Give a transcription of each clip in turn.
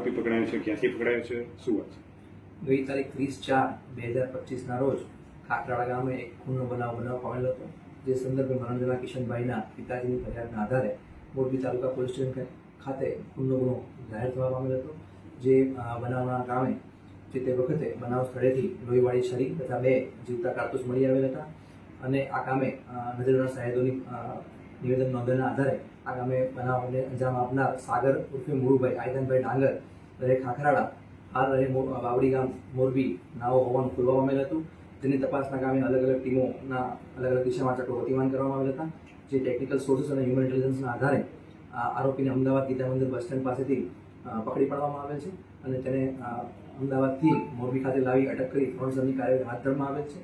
આરોપી પકડાયો છે, ક્યાંથી પકડાયો છે, શું વાત છે? ગઈ તારીખ ત્રીસ ચાર બે હજાર પચીસના રોજ કાકરાળા ગામે એક ખૂનનો બનાવ બનાવ પામેલો હતો, જે સંદર્ભે મનોરંજના કિશનભાઈના પિતાજીની ફરિયાદના આધારે મોરબી તાલુકા પોલીસ સ્ટેશન ખાતે ખૂનનો ગુનો જાહેર થવા પામેલ હતો, જે બનાવના કામે જે તે વખતે બનાવ સ્થળેથી લોહીવાળી શરીર તથા બે જીવતા કારતૂસ મળી આવેલ હતા અને આ કામે નજરના સાહેદોની નિવેદન નોંધેલના આધારે આ કામે બનાવને અંજામ આપનાર સાગર ઉર્ફે મુળુભાઈ આયતનભાઈ ડાંગર રહે ખાખરાળા હાલ રહે બાવડી ગામ મોરબી નાવો હોવાનું ખુલવા પામેલ હતું. જેની તપાસના કામે અલગ અલગ ટીમોના અલગ અલગ દિશામાં ચક્રો ગતિમાન કરવામાં આવેલ હતા. જે ટેકનિકલ સોર્સિસ અને હ્યુમન ઇન્ટેલિજન્સના આધારે આરોપીને અમદાવાદ ગીતા મંદિર બસ સ્ટેન્ડ પાસેથી પકડી પાડવામાં આવેલ છે અને તેને અમદાવાદથી મોરબી ખાતે લાવી અટક કરી ત્રણ કાર્યવાહી હાથ ધરવામાં આવેલ છે.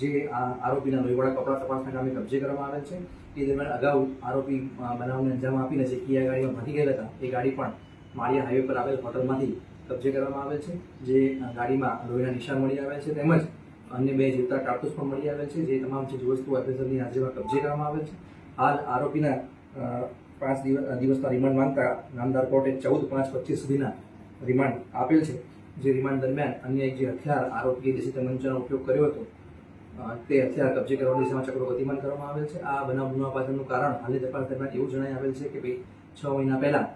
જે આરોપીના લોહીવાળા કપડા તપાસના કામે કબજે કરવામાં આવેલ છે. એ દરમિયાન અગાઉ આરોપી બનાવને અંજામ આપીને જે કિયા ગાડીમાં ભાગી ગયેલા હતા, એ ગાડી પણ માળિયા હાઈવે પર આવેલ હોટલમાંથી કબજે કરવામાં આવેલ છે, જે ગાડીમાં લોહીના નિશાન મળી આવેલ છે, તેમજ અન્ય બે જીવતા કારતૂસ પણ મળી આવેલ છે, જે તમામ ચીજ વસ્તુ ઓફિસરની હાજરીમાં કબજે કરવામાં આવેલ છે. હાલ આરોપીના પાંચ દિવસ દિવસના રિમાન્ડ માંગતા નામદાર કોર્ટે ચૌદ પાંચ પચીસ સુધીના રિમાન્ડ આપેલ છે. જે રિમાન્ડ દરમિયાન અન્ય એક જે હથિયાર આરોપીએ દેશી તમંચાનો ઉપયોગ કર્યો હતો તે હથિયાર કબજે કરવાની દિશામાં ચક્રો ગતિમાન કરવામાં આવેલ છે. આ બનાવ બનવા પાછળનું કારણ હાલની તપાસ દરમિયાન એવું જણાઈ આવેલ છે કે ભાઈ છ મહિના પહેલા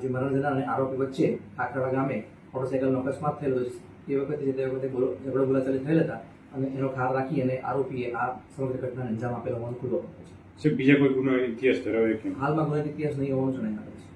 જે મરણ જનાર અને આરોપી વચ્ચે ખાખરાળા ગામે મોટરસાઇકલનો અકસ્માત થયેલો છે એ વખતે જે તે વખતે બોલો ઝઘડો બોલાચાલી થયેલ હતા અને એનો ખાર રાખી અને આરોપીએ આ સમગ્ર ઘટનાને અંજામ આપેલો હોવાનું ખુલ્લો છે. બીજા કોઈ ગુનો ઇતિહાસ ધરાવે હાલમાં ગુનાહિત ઇતિહાસ નહીં હોવાનું જણાઈ આવે છે.